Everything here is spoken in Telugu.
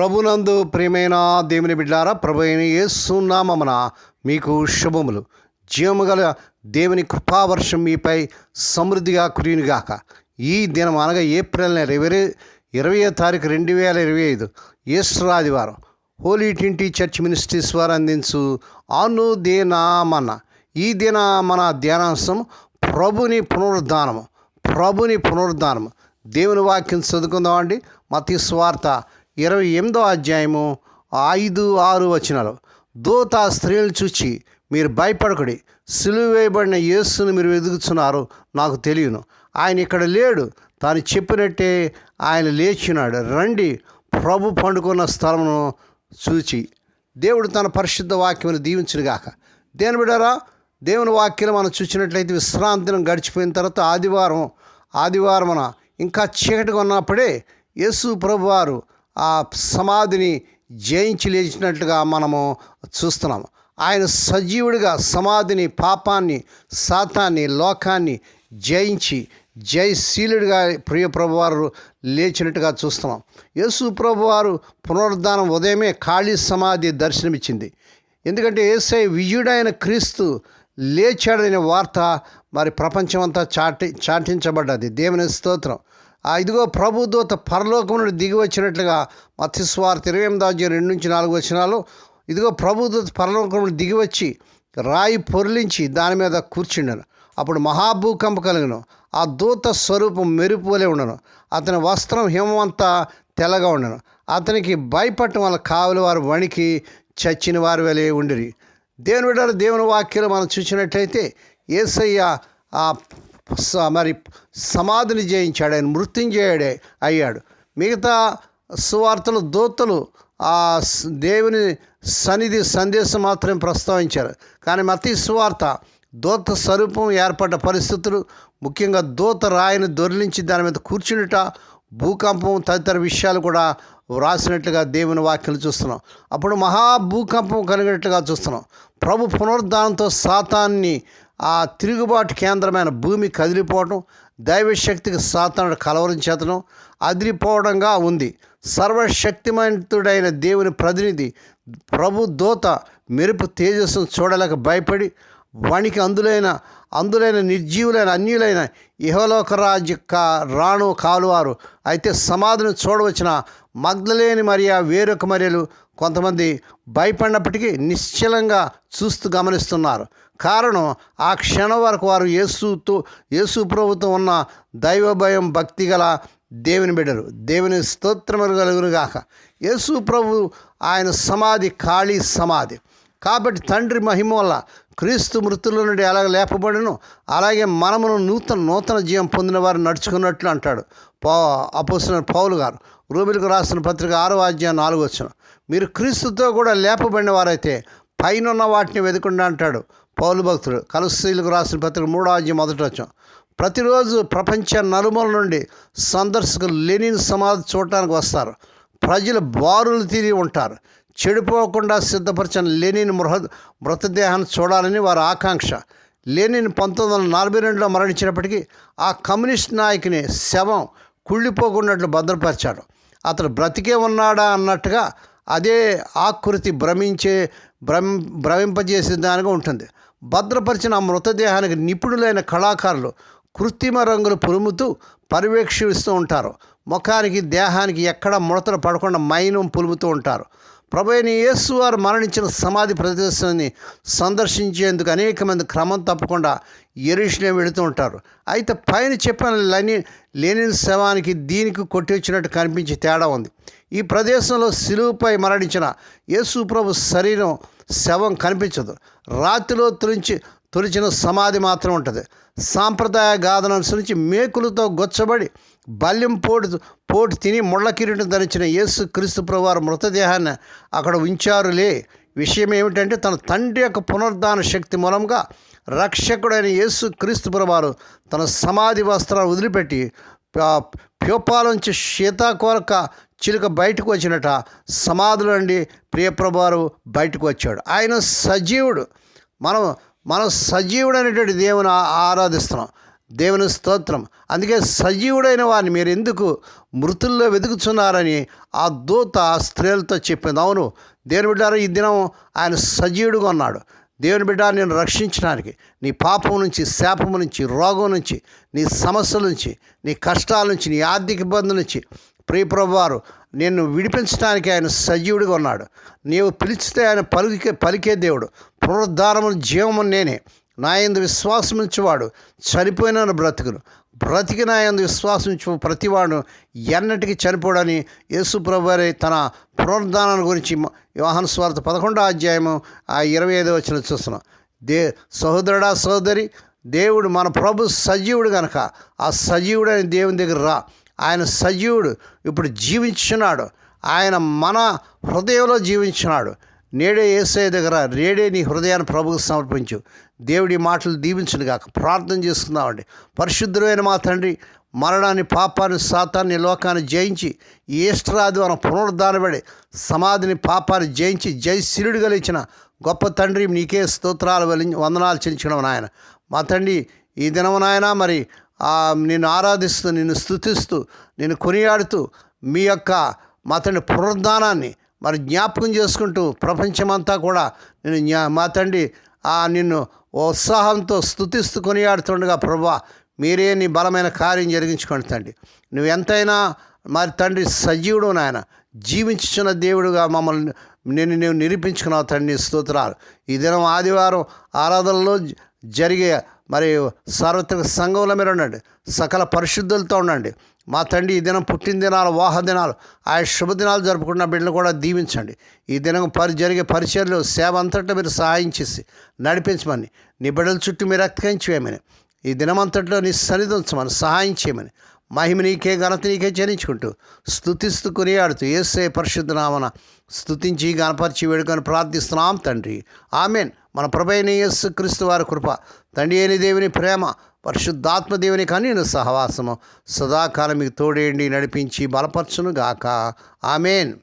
ప్రభునందు ప్రేమైన దేవుని బిడ్డారా ప్రభు అయిన ఏసునామమున మీకు శుభములు. జీవము గల దేవుని కృపావర్షం మీపై సమృద్ధిగా కురియునిగాక. ఈ దినం అనగా ఏప్రిల్ నెల ఇరవై ఇరవై తారీఖు రెండు వేల ఇరవై ఐదు. ఈస్టర్ ఆదివారం హోలీ ట్వంటీ చర్చ్ మినిస్ట్రీస్ వారు అందించు అను ఈ దిన మన ధ్యానాంశం ప్రభుని పునరుద్ధానము. ప్రభుని పునరుద్ధానము. దేవుని వాక్యం చదువుకుందామండి. మతి స్వార్థ ఇరవై ఎనిమిదో అధ్యాయము ఐదు ఆరు వచనాలు. దూత స్త్రీలను చూచి మీరు భయపడకుడి. సిలువ వేయబడిన యేసును మీరు వెతుకుతున్నారు నాకు తెలియను. ఆయన ఇక్కడ లేడు. తాను చెప్పినట్టే ఆయన లేచినాడు. రండి. ప్రభు పండుకున్న స్థలమును చూచి దేవుడు తన పరిశుద్ధ వాక్యమును దీవించునుగాక. దేని బిడారా దేవుని వాక్యం మనం చూసినట్లయితే విశ్రాంతి దినం గడిచిపోయిన తర్వాత ఆదివారం ఆదివారమున ఇంకా చీకటిగా ఉన్నప్పుడే యేసు ప్రభు వారు ఆ సమాధిని జయించి లేచినట్లుగా మనము చూస్తున్నాము. ఆయన సజీవుడిగా సమాధిని పాపాన్ని శాతాన్ని లోకాన్ని జయించి జయశీలుడిగా ప్రియ ప్రభువారు లేచినట్టుగా చూస్తున్నాం. యేసు ప్రభువారు పునరుద్ధానం ఉదయమే ఖాళీ సమాధి దర్శనమిచ్చింది. ఎందుకంటే ఏసై విజయుడైన క్రీస్తు లేచాడనే వార్త మరి ప్రపంచమంతా చాటి చాటించబడ్డది. దేవుని స్తోత్రం. ఆ ఇదిగో ప్రభుదూత పరలోకం నుండి దిగి వచ్చినట్లుగా మత్స్వార్త ఇరవై ఎనిమిది అధ్యాయం రెండు నుంచి నాలుగు వచ్చినాలు ఇదిగో ప్రభుదూత పరలోకం నుండి దిగి వచ్చి రాయి పొరిలించి దాని మీద కూర్చుండను. అప్పుడు మహాభూకంప కలిగిన. ఆ దూత స్వరూపం మెరుపు వలె ఉండను. అతని వస్త్రం హిమమంతా తెల్లగా ఉండను. అతనికి భయపడటం వల్ల కావలి వారు వణికి చచ్చిన వారు వలె ఉండిరి. దేవుని బిడ్డలు దేవుని వాక్యాలు మనం చూసినట్లయితే ఏసయ్య ఆ మరి సమాధిని జయించాడు ఆయన మృత్యుంజయుడే అయ్యాడు. మిగతా సువార్తలు దూతలు ఆ దేవుని సన్నిధి సందేశం మాత్రమే ప్రస్తావించారు. కానీ మతీ సువార్త దూత స్వరూపం ఏర్పడ్డ పరిస్థితులు ముఖ్యంగా దూత రాయిని దొరిలించి దాని మీద కూర్చునిట భూకంపం తదితర విషయాలు కూడా వ్రాసినట్లుగా దేవుని వాక్యలు చూస్తున్నాం. అప్పుడు మహా భూకంపం కలిగినట్లుగా చూస్తున్నాం. ప్రభు పునరుద్ధానంతో సాతాన్ని ఆ తిరుగుబాటు కేంద్రమైన భూమి కదిలిపోవడం దైవశక్తికి సాతానుడు కలవరించేతనం అదిరిపోవడంగా ఉంది. సర్వశక్తిమంతుడైన దేవుని ప్రతినిధి ప్రభు దూత మెరుపు తేజస్సును చూడలేక భయపడి వానికి అందులైన అందులైన నిర్జీవులైన అన్యులైన ఇహలోక రాజ్య కా రాణు కాలువారు. అయితే సమాధిని చూడవచ్చిన మగ్ధలేని మరియా వేరొక మరియలు కొంతమంది భయపడినప్పటికీ నిశ్చలంగా చూస్తూ గమనిస్తున్నారు. కారణం ఆ క్షణం వరకు వారు యేసుతో యేసు ప్రభుత్వం ఉన్న దైవ భయం భక్తి గల దేవుని బిడ్డరు దేవుని స్తోత్రములు కలుగునుగాక. యేసు ప్రభు ఆయన సమాధి ఖాళీ సమాధి. కాబట్టి తండ్రి మహిమ వల్ల క్రీస్తు మృతుల నుండి ఎలాగ లేపబడినో అలాగే మనమును నూతన నూతన జీవం పొందిన వారు నడుచుకున్నట్లు అంటాడు పౌ అపోసిన పౌలు గారు. రూబిలకు రాసిన పత్రిక ఆరో అధ్యాయం నాలుగు వచ్చిన మీరు క్రీస్తుతో కూడా లేపబడిన వారైతే పైన వాటిని వెతుకుండా అంటాడు పౌలు భక్తుడు. కలుస్తీలకు రాసిన పత్రిక మూడో అధ్యాయం మొదటి వచ్చాం ప్రతిరోజు ప్రపంచ నలుమూల నుండి సందర్శకులు లెనిన్ సమాధి చూడటానికి వస్తారు. ప్రజలు బారులు తిరిగి ఉంటారు. చెడిపోకుండా సిద్ధపరిచిన లెనిన్ మృహ మృతదేహాన్ని చూడాలని వారి ఆకాంక్ష. లెనిన్ పంతొమ్మిది వందల నలభై రెండులో మరణించినప్పటికీ ఆ కమ్యూనిస్ట్ నాయకుని శవం కుళ్ళిపోకున్నట్లు భద్రపరిచాడు. అతడు బ్రతికే ఉన్నాడా అన్నట్టుగా అదే ఆకృతి భ్రమించే భ్రమ భ్రమింపజేసే దానిగా ఉంటుంది. భద్రపరిచిన ఆ మృతదేహానికి నిపుణులైన కళాకారులు కృత్రిమ రంగులు పులుముతూ పర్యవేక్షిస్తూ ఉంటారు. ముఖానికి దేహానికి ఎక్కడ ముడతలు పడకుండా మైనం పులుముతూ ఉంటారు. ప్రభు అయిన యేసు వారు మరణించిన సమాధి ప్రదేశాన్ని సందర్శించేందుకు అనేక మంది క్రమం తప్పకుండా ఎరుషులే వెళుతూ ఉంటారు. అయితే పైన చెప్పిన లెని లెనిన్ శవానికి దీనికి కొట్టివచ్చినట్టు కనిపించే తేడా ఉంది. ఈ ప్రదేశంలో సిలువుపై మరణించిన యేసు ప్రభు శరీరం శవం కనిపించదు. రాతిలో తురించి తొలిచిన సమాధి మాత్రం ఉంటుంది. సాంప్రదాయ గాథను అనుసరించి మేకులతో గొచ్చబడి బల్యం పోటు పోటు తిని ముళ్ళ కిరీటం ధరించిన యేసు క్రీస్తు ప్రభువారు మృతదేహాన్ని అక్కడ ఉంచారులే. విషయం ఏమిటంటే తన తండ్రి యొక్క పునరుద్ధాన శక్తి మూలంగా రక్షకుడైన యేసు క్రీస్తు ప్రభువారు తన సమాధి వస్త్రాలు వదిలిపెట్టి ప- శీతాకోరక చిలుక బయటకు వచ్చినట సమాధుల నుండి ప్రియప్రభువారు బయటకు వచ్చాడు. ఆయన సజీవుడు. మనం మనం సజీవుడైనటువంటి దేవుని ఆరాధిస్తున్నాం. దేవుని స్తోత్రం. అందుకే సజీవుడైన వారిని మీరు ఎందుకు మృతుల్లో వెతుకుతున్నారని ఆ దూత స్త్రీలతో చెప్పింది. అవును దేవుని బిడ్డారు ఈ దినం ఆయన సజీవుడుగా ఉన్నాడు. దేవుని బిడ్డ నేను రక్షించడానికి నీ పాపం నుంచి శాపం నుంచి రోగం నుంచి నీ సమస్యల నుంచి నీ కష్టాల నుంచి నీ ఆర్థిక ఇబ్బందుల నుంచి ప్రియప్రభు వారు నిన్ను విడిపించడానికి ఆయన సజీవుడిగా ఉన్నాడు. నీవు పిలిచితే ఆయన పలికే పలికే దేవుడు. పునరుద్ధారము జీవము నేనే. నా యందు విశ్వాసం ఉంచేవాడు చనిపోయిన బ్రతుకును. బ్రతికిన యందు విశ్వాసముంచు ప్రతివాడు ఎన్నటికి చనిపోడని యేసు ప్రభువారి తన పునరుద్ధానాన్ని గురించి యోహాను స్వార్థ పదకొండో అధ్యాయము ఆ ఇరవై ఐదో వచ్చిన చూస్తున్నాం. దే సహోదరుడా సహోదరి దేవుడు మన ప్రభు సజీవుడు కనుక ఆ సజీవుడైన దేవుని దగ్గర రా. ఆయన సజీవుడు. ఇప్పుడు జీవించున్నాడు ఆయన మన హృదయంలో జీవించున్నాడు నేడే ఏసఐ దగ్గర నేడే నీ హృదయాన్ని ప్రభుకు సమర్పించు. దేవుడి మాటలు దీవించును గాక. ప్రార్థన చేసుకుందామండి. పరిశుద్ధమైన మా తండ్రి మరణాన్ని పాపాన్ని సాతాన్ని లోకాన్ని జయించి ఈ ఈస్టర్ ఆదివారం పునరుద్ధానబడి సమాధిని పాపాన్ని జయించి జయశీలుడు గలిచిన గొప్ప తండ్రి నీకే స్తోత్రాలు వలి వందనాలు చెల్లించడం నాయన. మా తండ్రి ఈ దినము నాయన మరి నిన్ను ఆరాధిస్తూ నిన్ను స్థుతిస్తూ నిన్ను కొనియాడుతూ మీ యొక్క మా తండ్రి పునరుద్ధానాన్ని మరి జ్ఞాపకం చేసుకుంటూ ప్రపంచమంతా కూడా నేను మా తండ్రి ఆ నిన్ను ఉత్సాహంతో స్థుతిస్తూ కొనియాడుతుండగా ప్రభా మీరే నీ బలమైన కార్యం జరిగించుకోండి తండ్రి. నువ్వు ఎంతైనా మరి తండ్రి సజీవుడు నాయన జీవించుచున్న దేవుడుగా మమ్మల్ని నేను నేను నిరూపించుకున్నావు తండ్రి స్తోత్రాలు. ఈ దినం ఆదివారం ఆరాధనలో జరిగే మరి సార్వత్రిక సంఘంలో మీరు ఉండండి. సకల పరిశుద్ధులతో ఉండండి. మా తండ్రి ఈ దినం పుట్టినదినాలు వాహ దినాలు ఆయా శుభదినాలు జరుపుకున్న బిడ్డలు కూడా దీవించండి. ఈ దినం పరి జరిగే పరిచయలు సేవ అంతట్లో మీరు సహాయం చేసి నడిపించమని నీ బిడ్డల చుట్టూ మీరు రక్తించమని ఈ దినమంతట్లో నీ సన్నిధించమని సహాయం చేయమని మహిమ నీకే ఘనత నీకే చెల్లించుకుంటూ స్థుతిస్తూ కొనియాడుతూ ఏసే పరిశుద్ధనామన స్థుతించి గణపరిచి వేడుకొని ప్రార్థిస్తున్నాం తండ్రి. ఆమెన్. మన ప్రభైన యేసు క్రీస్తు వారి కృప తండ్రి అయిన దేవుని ప్రేమ పరిశుద్ధాత్మ దేవుని కానీ సహవాసము సదాకాలం మీకు తోడేండి నడిపించి బలపరచును గాక ఆమెన్.